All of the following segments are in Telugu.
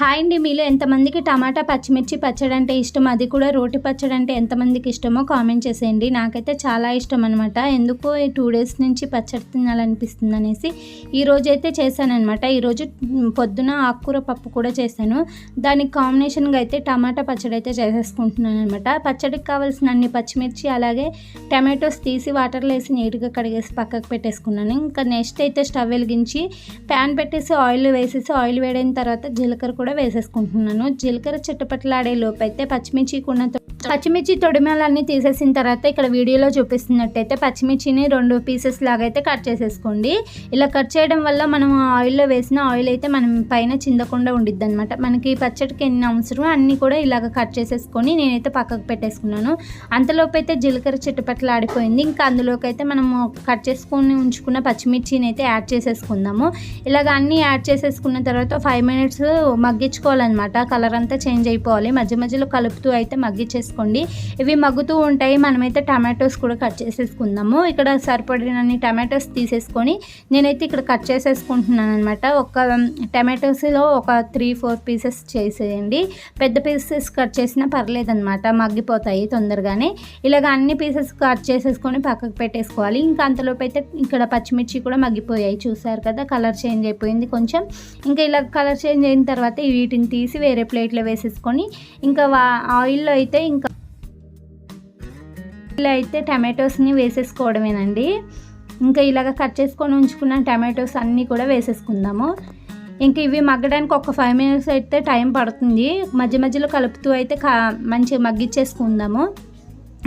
హాయ్ అండి మీలో ఎంతమందికి టమాటా పచ్చిమిర్చి పచ్చడి అంటే ఇష్టం? అది కూడా రోటి పచ్చడి అంటే ఎంతమందికి ఇష్టమో కామెంట్ చేసేయండి. నాకైతే చాలా ఇష్టం అనమాట ఎందుకో ఈ టూ డేస్ నుంచి పచ్చడి తినాలనిపిస్తుంది అనేసి ఈరోజు అయితే చేశానమాట ఈరోజు పొద్దున ఆకుకూర పప్పు కూడా చేశాను. దానికి కాంబినేషన్గా అయితే టమాటా పచ్చడి అయితే చేసేసుకుంటున్నాను అనమాట పచ్చడికి కావాల్సిన అన్ని పచ్చిమిర్చి అలాగే టమాటోస్ తీసి వాటర్లో వేసి నీట్గా కడిగేసి పక్కకు పెట్టేసుకున్నాను. ఇంకా నెక్స్ట్ అయితే స్టవ్ వెలిగించి ప్యాన్ పెట్టేసి ఆయిల్ వేసేసి ఆయిల్ వేడైన తర్వాత జీలకర్ర కూడా కూడా వేసేసుకుంటున్నాను. జీలకర్ర చిట్టపట్లాడే లోపు అయితే పచ్చిమిర్చి కూడా పచ్చిమిర్చి తొడిమలన్నీ తీసేసిన తర్వాత ఇక్కడ వీడియోలో చూపిస్తున్నట్టయితే పచ్చిమిర్చిని రెండు పీసెస్ లాగా అయితే కట్ చేసేసుకోండి. ఇలా కట్ చేయడం వల్ల మనం ఆయిల్లో వేసిన ఆయిల్ అయితే మనం పైన చిందకుండా ఉండిద్ది అనమాట మనకి పచ్చడికి ఎన్ని అవసరం అన్నీ కూడా ఇలాగ కట్ చేసేసుకొని నేనైతే పక్కకు పెట్టేసుకున్నాను. అంతలోపు అయితే జీలకర్ర చిట్టపట్లు ఆడిపోయింది. ఇంకా అందులోకి అయితే మనము కట్ చేసుకొని ఉంచుకున్న పచ్చిమిర్చిని అయితే యాడ్ చేసేసుకుందాము. ఇలాగ అన్నీ యాడ్ చేసేసుకున్న తర్వాత ఫైవ్ మినిట్స్ మగ్గించుకోవాలన్నమాట. కలర్ అంతా చేంజ్ అయిపోవాలి. మధ్య మధ్యలో కలుపుతూ అయితే మగ్గించేసుకోండి. ఇవి మగ్గుతూ ఉంటాయి. మనమైతే టమాటోస్ కూడా కట్ చేసేసుకుందాము. ఇక్కడ సరిపడినన్ని టమాటోస్ తీసేసుకొని నేనైతే ఇక్కడ కట్ చేసేసుకుంటున్నాను అనమాట ఒక టమాటోస్లో ఒక త్రీ ఫోర్ పీసెస్ చేసేయండి. పెద్ద పీసెస్ కట్ చేసినా పర్లేదన్నమాట. మగ్గిపోతాయి తొందరగానే. ఇలాగ అన్ని పీసెస్ కట్ చేసేసుకొని పక్కకు పెట్టేసుకోవాలి. ఇంకా అంతలోపు అయితే ఇక్కడ పచ్చిమిర్చి కూడా మగ్గిపోయాయి. చూసారు కదా కలర్ చేంజ్ అయిపోయింది కొంచెం. ఇంకా ఇలా కలర్ చేంజ్ అయిన తర్వాత వీటిని తీసి వేరే ప్లేట్లో వేసేసుకొని ఇంకా ఆయిల్లో అయితే ఇంకా ఇలా అయితే టమాటోస్ని వేసేసుకోవడమేనండి. ఇంకా ఇలాగ కట్ చేసుకొని ఉంచుకున్న టమాటోస్ అన్నీ కూడా వేసేసుకుందాము. ఇంకా ఇవి మగ్గడానికి ఒక ఫైవ్ మినిట్స్ అయితే టైం పడుతుంది. మధ్య మధ్యలో కలుపుతూ అయితే మంచిగా మగ్గిచ్చేసుకుందాము.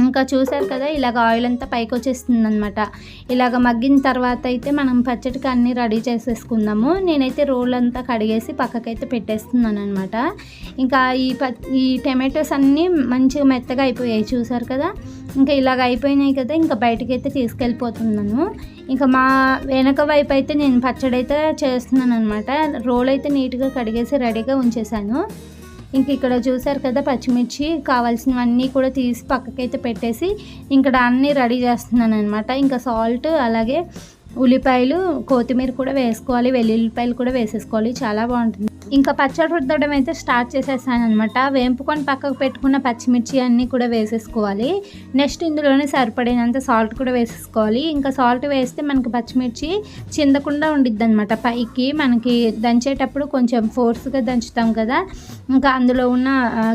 ఇంకా చూసారు కదా ఇలాగ ఆయిల్ అంతా పైకి వచ్చేస్తుంది అనమాట ఇలాగ మగ్గిన తర్వాత అయితే మనం పచ్చడికి అన్నీ రెడీ చేసేసుకుందాము. నేనైతే రోల్ అంతా కడిగేసి పక్కకైతే పెట్టేస్తున్నాను అనమాట ఇంకా ఈ ప ఈ టమాటోస్ అన్నీ మంచిగా మెత్తగా అయిపోయాయి చూసారు కదా? ఇంకా ఇలాగ అయిపోయినాయి కదా ఇంకా బయటకైతే తీసుకెళ్ళిపోతున్నాను. ఇంకా మా వెనక వైపు అయితే నేను పచ్చడి అయితే చేస్తున్నాను అనమాట రోల్ అయితే నీట్గా కడిగేసి రెడీగా ఉంచేసాను ఇంక ఇక్కడ చూసారు కదా పచ్చిమిర్చి కావాల్సినవన్నీ కూడా తీసి పక్కకైతే పెట్టేసి ఇక్కడ అన్నీ రెడీ చేస్తున్నాను అనమాట ఇంకా సాల్ట్ అలాగే ఉల్లిపాయలు కొత్తిమీర కూడా వేసుకోవాలి వెల్లుల్లిపాయలు కూడా వేసేసుకోవాలి. చాలా బాగుంటుంది. ఇంకా పచ్చడి రుద్దడం అయితే స్టార్ట్ చేసేసాను అనమాట వేంపుకొని పక్కకు పెట్టుకున్న పచ్చిమిర్చి అన్నీ కూడా వేసేసుకోవాలి. నెక్స్ట్ ఇందులోనే సరిపడినంత సాల్ట్ కూడా వేసేసుకోవాలి. ఇంకా సాల్ట్ వేస్తే మనకి పచ్చిమిర్చి చిందకుండా ఉండిద్ది అనమాట పైకి. మనకి దంచేటప్పుడు కొంచెం ఫోర్స్గా దంచుతాం కదా. ఇంకా అందులో ఉన్న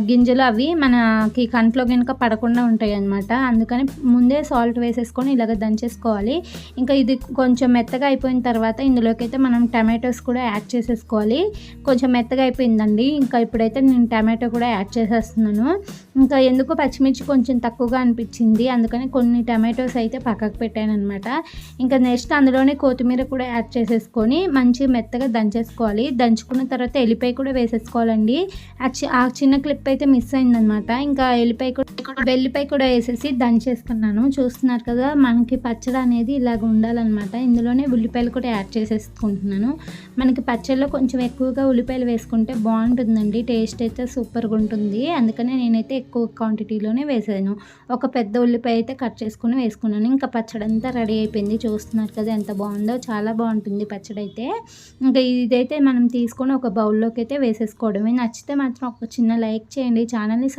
గింజలు అవి మనకి కంట్లో కనుక పడకుండా ఉంటాయి అనమాట అందుకని ముందే సాల్ట్ వేసేసుకొని ఇలాగ దంచేసుకోవాలి. ఇంకా ఇది కొంచెం మెత్తగా అయిపోయిన తర్వాత ఇందులోకి అయితే మనం టమాటోస్ కూడా యాడ్ చేసేసుకోవాలి. కొంచెం మెత్తగా అయిపోయిందండి. ఇంకా ఇప్పుడైతే నేను టమాటో కూడా యాడ్ చేసేస్తున్నాను. ఇంకా ఎందుకు పచ్చిమిర్చి కొంచెం తక్కువగా అనిపించింది. అందుకని కొన్ని టమాటోస్ అయితే పక్కకు పెట్టాను అనమాట ఇంకా నెక్స్ట్ అందులోనే కొత్తిమీర కూడా యాడ్ చేసేసుకొని మంచి మెత్తగా దంచేసుకోవాలి. దంచుకున్న తర్వాత ఎల్లిపాయ కూడా వేసేసుకోవాలండి. ఆ చిన్న క్లిప్ అయితే మిస్ అయిందనమాట ఇంకా ఎల్లిపాయ కూడా వెల్లిపాయ కూడా వేసేసి దంచేసుకున్నాను. చూస్తున్నారు కదా మనకి పచ్చడి అనేది ఇలాగ ఉండాలన్నమాట. ఇందులోనే ఉల్లిపాయలు కూడా యాడ్ చేసేసుకుంటున్నాను. మనకి పచ్చడిలో కొంచెం ఎక్కువగా ఉల్లిపాయలు వేసుకుంటే బాగుంటుందండి. టేస్ట్ అయితే సూపర్గా ఉంటుంది. అందుకనే నేనైతే ఎక్కువ క్వాంటిటీలోనే వేసాను. ఒక పెద్ద ఉల్లిపాయ అయితే కట్ చేసుకుని వేసుకున్నాను. ఇంకా పచ్చడి అంతా రెడీ అయిపోయింది. చూస్తున్నారు కదా ఎంత బాగుందో. చాలా బాగుంటుంది పచ్చడి అయితే. ఇంకా ఇదైతే మనం తీసుకొని ఒక బౌల్లోకి అయితే వేసేసుకోవడమే. నచ్చితే మాత్రం ఒక చిన్న లైక్ చేయండి. ఛానల్ని